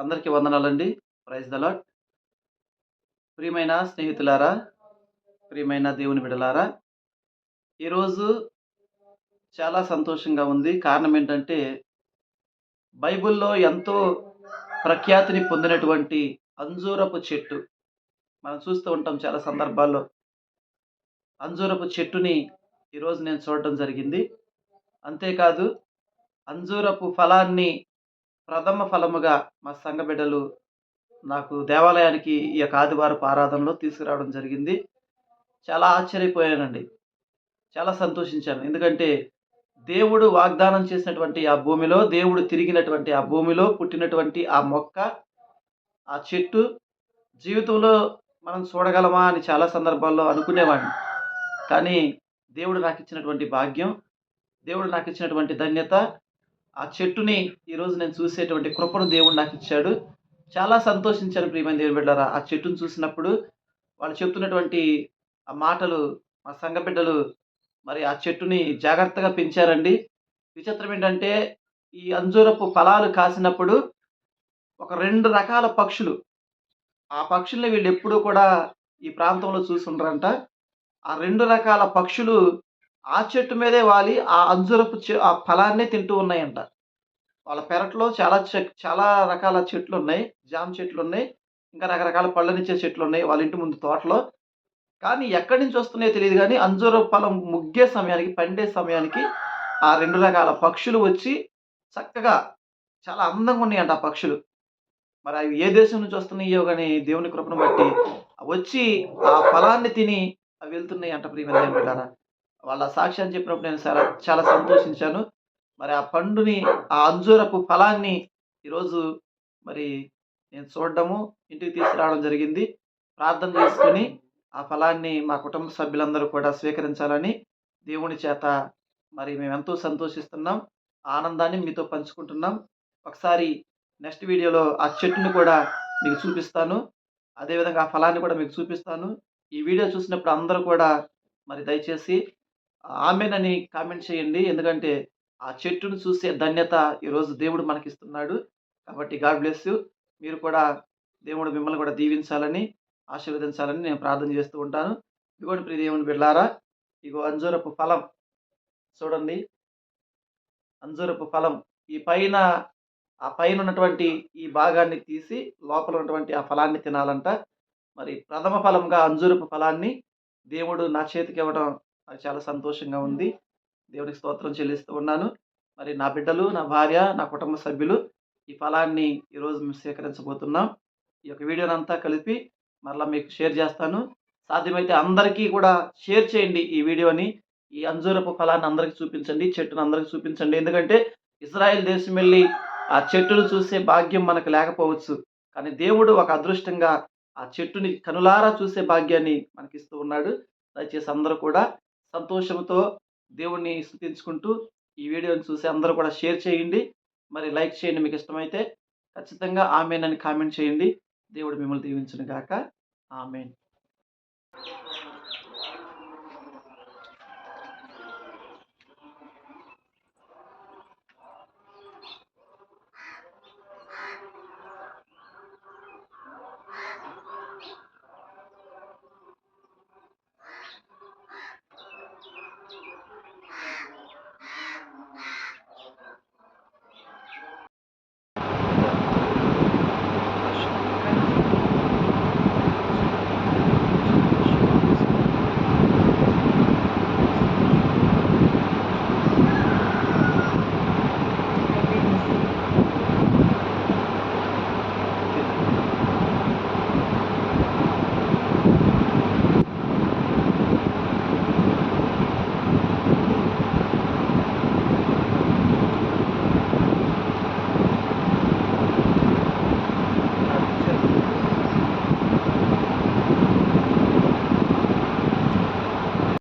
అందరికీ వందనాలండి. ప్రైజ్ దలాట్ ప్రియమైన స్నేహితులారా ప్రియమైన దేవుని బిడలారా ఈరోజు చాలా సంతోషంగా ఉంది. కారణం ఏంటంటే బైబిల్లో ఎంతో ప్రఖ్యాతిని పొందినటువంటి అంజూరపు చెట్టు మనం చూస్తూ ఉంటాం చాలా సందర్భాల్లో. అంజూరపు చెట్టుని ఈరోజు నేను చూడటం జరిగింది. అంతేకాదు అంజూరపు ఫలాన్ని ప్రథమ ఫలముగా మా సంఘ బిడ్డలు నాకు దేవాలయానికి ఈ యొక్క ఆదివారపు ఆరాధనలో తీసుకురావడం జరిగింది. చాలా ఆశ్చర్యపోయానండి. చాలా సంతోషించాను. ఎందుకంటే దేవుడు వాగ్దానం చేసినటువంటి ఆ భూమిలో దేవుడు తిరిగినటువంటి ఆ భూమిలో పుట్టినటువంటి ఆ మొక్క ఆ చెట్టు జీవితంలో మనం చూడగలమా అని చాలా సందర్భాల్లో అనుకునేవాడిని. కానీ దేవుడు నాకు ఇచ్చినటువంటి భాగ్యం దేవుడు నాకు ఇచ్చినటువంటి ధన్యత ఆ చెట్టుని ఈరోజు నేను చూసేటువంటి కృపను దేవుడు నాకు ఇచ్చాడు. చాలా సంతోషించాను ప్రియమైన దేవుని బిడ్డారా ఆ చెట్టును చూసినప్పుడు వాళ్ళు చెప్తున్నటువంటి ఆ మాటలు మా సంఘ బిడ్డలు మరి ఆ చెట్టుని జాగ్రత్తగా పెంచారండి. విచిత్రం ఏంటంటే ఈ అంజూరపు ఫలాలు కాసినప్పుడు ఒక రెండు రకాల పక్షులు ఆ పక్షుల్ని వీళ్ళు ఎప్పుడూ కూడా ఈ ప్రాంతంలో చూసి ఉండరంట. ఆ రెండు రకాల పక్షులు ఆ చెట్టు మీదే వాలి ఆ అంజురపు చె- ఆ ఫలాన్నే తింటూ ఉన్నాయంట. వాళ్ళ పెరట్లో చాలా చె- చాలా రకాల చెట్లు ఉన్నాయి జామ చెట్లు ఉన్నాయి ఇంకా రకరకాల పళ్ళనిచ్చే చెట్లు ఉన్నాయి వాళ్ళ ఇంటి ముందు తోటలో. కానీ ఎక్కడి నుంచి వస్తున్నాయో తెలియదు కానీ అంజూర ఫలం ముగ్గే సమయానికి పండే సమయానికి ఆ రెండు రకాల పక్షులు వచ్చి చక్కగా చాలా అందంగా ఉన్నాయంట ఆ పక్షులు. మరి అవి ఏ దేశం నుంచి వస్తున్నాయో కానీ దేవుని కృపను బట్టి వచ్చి ఆ ఫలాన్ని తిని అవి వెళ్తున్నాయి అంట ప్రియమైన వాళ్ళ సాక్ష్యాన్ని చెప్పినప్పుడు నేను చాలా చాలా సంతోషించాను. మరి ఆ పండుని ఆ అంజూరపు ఫలాన్ని ఈరోజు మరి నేను చూడడము ఇంటికి తీసుకురావడం జరిగింది. ప్రార్థన చేసుకొని ఆ ఫలాన్ని మా కుటుంబ సభ్యులందరూ కూడా స్వీకరించాలని దేవుని చేత మరి మేము ఎంతో సంతోషిస్తున్నాం. ఆనందాన్ని మీతో పంచుకుంటున్నాం. ఒకసారి నెక్స్ట్ వీడియోలో ఆ చెట్టుని కూడా మీకు చూపిస్తాను. అదేవిధంగా ఆ ఫలాన్ని కూడా మీకు చూపిస్తాను. ఈ వీడియో చూసినప్పుడు అందరూ కూడా మరి దయచేసి ఆమెనని కామెంట్ చేయండి. ఎందుకంటే ఆ చెట్టును చూసే ధన్యత ఈరోజు దేవుడు మనకిస్తున్నాడు. కాబట్టి గాడ్ బ్లెస్ యూ. మీరు కూడా దేవుడు మిమ్మల్ని కూడా దీవించాలని ఆశీర్వదించాలని నేను ప్రార్థన చేస్తూ ఉంటాను. ఇదిగోండి ప్రియ దేవుని బిడ్డారా ఇగో అంజూరపు ఫలం. చూడండి. అంజూరపు ఫలం. ఈ పైన ఆ పైన ఉన్నటువంటి ఈ భాగాన్ని తీసి లోపల ఉన్నటువంటి ఆ ఫలాన్ని తినాలంట. మరి ప్రథమ ఫలంగా అంజూరపు ఫలాన్ని దేవుడు నా చేతికి ఇవ్వడం నాకు చాలా సంతోషంగా ఉంది. దేవునికి స్తోత్రం చెల్లిస్తూ ఉన్నాను. మరి నా బిడ్డలు నా భార్య నా కుటుంబ సభ్యులు ఈ ఫలాన్ని ఈరోజు మేము స్వీకరించబోతున్నాం. ఈ యొక్క వీడియోని అంతా కలిపి మరలా మీకు షేర్ చేస్తాను. సాధ్యమైతే అందరికీ కూడా షేర్ చేయండి ఈ వీడియోని. ఈ అంజూరపు ఫలాన్ని అందరికీ చూపించండి చెట్టును అందరికీ చూపించండి. ఎందుకంటే ఇజ్రాయెల్ దేశం వెళ్ళి ఆ చెట్టును చూసే భాగ్యం మనకు లేకపోవచ్చు. కానీ దేవుడు ఒక అదృష్టంగా ఆ చెట్టుని కనులారా చూసే భాగ్యాన్ని మనకిస్తూ ఉన్నాడు. దయచేసి అందరూ కూడా సంతోషంతో దేవుణ్ణి స్థుతించుకుంటూ ఈ వీడియోని చూసి అందరూ కూడా షేర్ చేయండి. మరి లైక్ చేయండి మీకు ఇష్టమైతే. ఖచ్చితంగా ఆమెన్ అని కామెంట్ చేయండి. దేవుడు మిమ్మల్ని దీవించను గాక ఆమెన్.